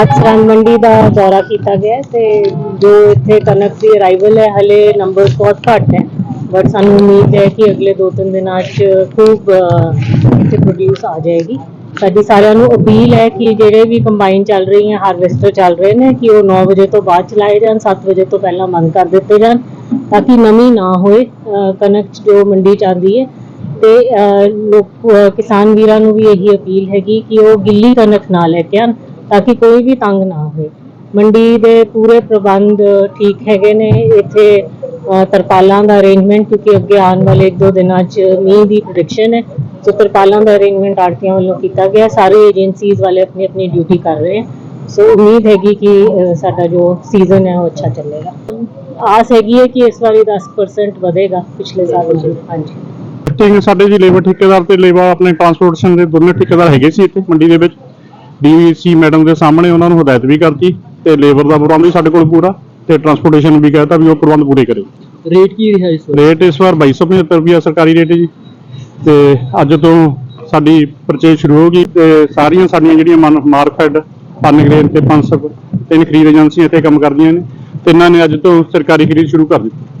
ਅੱਜ ਸਰਹੰਦ ਮੰਡੀ ਦਾ ਦੌਰਾ ਕੀਤਾ ਗਿਆ ਹੈ ਤੇ ਜੋ ਇੱਥੇ ਕਣਕ ਦੀ ਅਰਾਈਵਲ ਹੈ, ਹਲੇ ਨੰਬਰ ਬਹੁਤ ਘੱਟ ਹੈ। ਬਟ ਸਾਨੂੰ ਉਮੀਦ ਹੈ ਕਿ ਅਗਲੇ 2-3 ਦਿਨਾਂ 'ਚ ਖੂਬ ਇੱਥੇ ਪ੍ਰੋਡਿਊਸ ਆ ਜਾਏਗੀ। ਸਾਡੀ ਸਾਰਿਆਂ ਨੂੰ ਅਪੀਲ ਹੈ ਕਿ ਜਿਹੜੇ ਵੀ ਕੰਬਾਈਨ ਚੱਲ ਰਹੀ ਹੈ ਹਾਰਵੈਸਟਰ ਚੱਲ ਰਹੇ ਨੇ, ਕਿ ਉਹ 9 ਵਜੇ ਤੋਂ ਬਾਅਦ ਚਲਾਏ ਜਾਣ 7 ਵਜੇ ਤੋਂ ਪਹਿਲਾਂ ਬੰਦ ਕਰ ਦਿੱਤੇ ਜਾਣ, ਤਾਂ ਕਿ ਨਮੀ ਨਾ ਹੋਏ ਕਣਕ 'ਚ ਜੋ ਮੰਡੀ ਚ ਆਉਂਦੀ ਹੈ। ਤੇ ਲੋਕ ਕਿਸਾਨ ਵੀਰਾਂ ਨੂੰ ਵੀ ਇਹੀ ਅਪੀਲ ਹੈਗੀ ਕਿ ਉਹ ਗਿੱਲੀ ਕਣਕ ਨਾ ਲੈ ਕੇ ਆਉਣ। ਤਾਂ ਕਿ ਕੋਈ ਵੀ ਤੰਗ ਨਾ ਹੋਵੇ ਮੰਡੀ ਦੇ ਪੂਰੇ ਪ੍ਰਬੰਧ ਠੀਕ ਹੈਗੇ ਨੇ। ਇੱਥੇ ਤਰਪਾਲਾਂ ਦਾ ਅਰੇਂਜਮੈਂਟ ਕਿਉਂਕਿ ਅੱਗੇ ਆਉਣ ਵਾਲੇ ਇੱਕ ਦੋ ਦਿਨਾਂ 'ਚ ਮੀਂਹ ਦੀ ਪ੍ਰੈਡਿਕਸ਼ਨ ਹੈ ਸੋ ਤਰਪਾਲਾਂ ਦਾ ਅਰੇਂਜਮੈਂਟ ਆੜਤੀਆਂ ਵੱਲੋਂ ਕੀਤਾ ਗਿਆ। ਸਾਰੇ ਏਜੰਸੀਜ਼ ਵਾਲੇ ਆਪਣੀ ਆਪਣੀ ਡਿਊਟੀ ਕਰ ਰਹੇ ਹੈ ਸੋ ਉਮੀਦ ਹੈਗੀ ਕਿ ਸਾਡਾ ਜੋ ਸੀਜ਼ਨ ਹੈ ਉਹ ਅੱਛਾ ਚੱਲੇਗਾ। ਆਸ ਹੈਗੀ ਹੈ ਕਿ ਇਸ ਵਾਰੀ 10% ਵਧੇਗਾ ਪਿਛਲੇ ਸਾਲ ਨਾਲੋਂ। ਹਾਂਜੀ। ਠੀਕ ਸਾਡੇ ਜੀ ਲੇਬਰ ਠੇਕੇਦਾਰ ਤੇ ਲੇਬਰ ਆਪਣੇ ਟਰਾਂਸਪੋਰਟੇਸ਼ਨ ਦੇ ਦੋਨੇ ਠੇਕੇਦਾਰ ਹੈਗੇ ਸੀ ਇੱਥੇ ਮੰਡੀ ਦੇ ਵਿੱਚ? ਡੀਸੀ ਮੈਡਮ ਦੇ ਸਾਹਮਣੇ ਉਹਨਾਂ ਨੂੰ ਹਦਾਇਤ ਵੀ ਕਰਤੀ ਤੇ ਲੇਬਰ ਦਾ ਪ੍ਰਬੰਧ ਵੀ ਸਾਡੇ ਕੋਲ ਪੂਰਾ ਤੇ ਟਰਾਂਸਪੋਰਟੇਸ਼ਨ ਵੀ ਕਹਿਤਾ ਵੀ ਉਹ ਪ੍ਰਬੰਧ ਪੂਰੇ ਕਰੇ। ਰੇਟ ਕੀ ਰਿਹਾ ਇਸ ਵਾਰ? ਰੇਟ ਇਸ ਵਾਰ 2275 ਰੁਪਿਆ ਸਰਕਾਰੀ ਰੇਟ ਹੈ ਜੀ। ਤੇ ਅੱਜ ਤੋਂ ਸਾਡੀ ਪਰਚੇਜ ਸ਼ੁਰੂ ਹੋ ਗਈ ਤੇ ਸਾਰੀਆਂ ਸਾਡੀਆਂ ਜਿਹੜੀਆਂ ਮਨ ਮਾਰਕਫੈਡ ਪਨਗ੍ਰੇਨ ਤੇ ਪੰਸਕ ਤਿੰਨ ਖਰੀਦ ਏਜੰਸੀਆਂ ਇੱਥੇ ਕੰਮ ਕਰਦੀਆਂ ਨੇ। ਤਿੰਨਾਂ ਨੇ ਅੱਜ ਤੋਂ ਸਰਕਾਰੀ ਖਰੀਦ ਸ਼ੁਰੂ ਕਰ ਦਿੱਤੀ।